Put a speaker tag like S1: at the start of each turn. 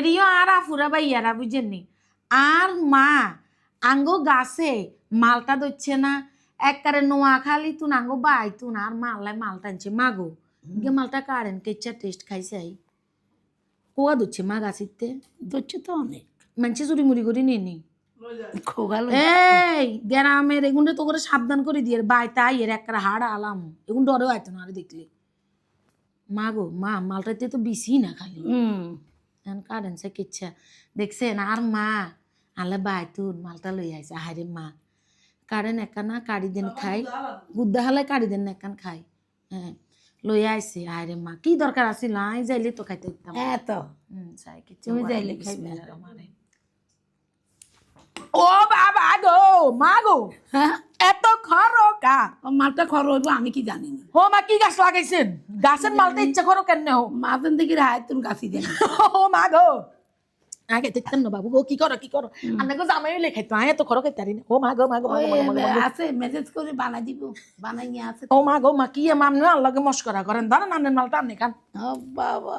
S1: এরিও আর আফুরা বা ইয়ারা বুঝেননি আর মা আঙ্গো গাছে মালটা ধরছে না একবারে নোয়া খালি তুন আঙ্গো বাই তুন আর মাল্লাই মাল টানছে মাগো গে মালটা কারেন কেচ্ছা টেস্ট খাইছে আই কোয়া ধরছে মা গাছিতে
S2: ধরছে তো অনেক
S1: মানুষে চুরি মুড়ি করে নিয়ে নি এই গ্রামের এগুলো তো করে সাবধান করে দিয়ে বাই তাই এর একটা হাড় আলাম এগুন ডরেও আইতো না আরে দেখলে মা গো মা মালটাতে তো বেশি না খালি কারেন সে কিচ্ছা দেখছেন আর মা আলে বাই তুন মালটা লই আইছে হারে মা কারেন একানা কাড়ি দিন খাই গুদ্দা হালে কাড়ি দিন একান খাই হ্যাঁ লই আইছে হারে মা কি দরকার আছিল আই যাইলে তো খাইতে দিতাম
S2: হ্যাঁ তো তুমি যাইলে খাইবে।
S1: ও বাবা গো মা গো
S2: হ্যাঁ
S1: এত খরো কা
S2: ও মালটা খর হইব আমি কি জানি না।
S1: হো মা কি গাছ লাগাইছেন? গাছের মালটা ইচ্ছা করো কেন? হো
S2: মাঝন থেকে হায় তুমি গাছি দেন।
S1: ও মা গো। আগে দেখতেন না বাবু গো কি করো কি করো? গো জামাই লেখাই তো আয় তো খরো খাইতে পারি না। ও মা গো মা গো মা মা মা মা।
S2: আছে মেসেজ করে বানাই দিব বানাই নিয়ে আছে।
S1: ও মা গো মা কি মামনে আল্লাহকে মস্করা করেন? ধরেন আনেন মালটা আনে কান
S2: ও বাবা।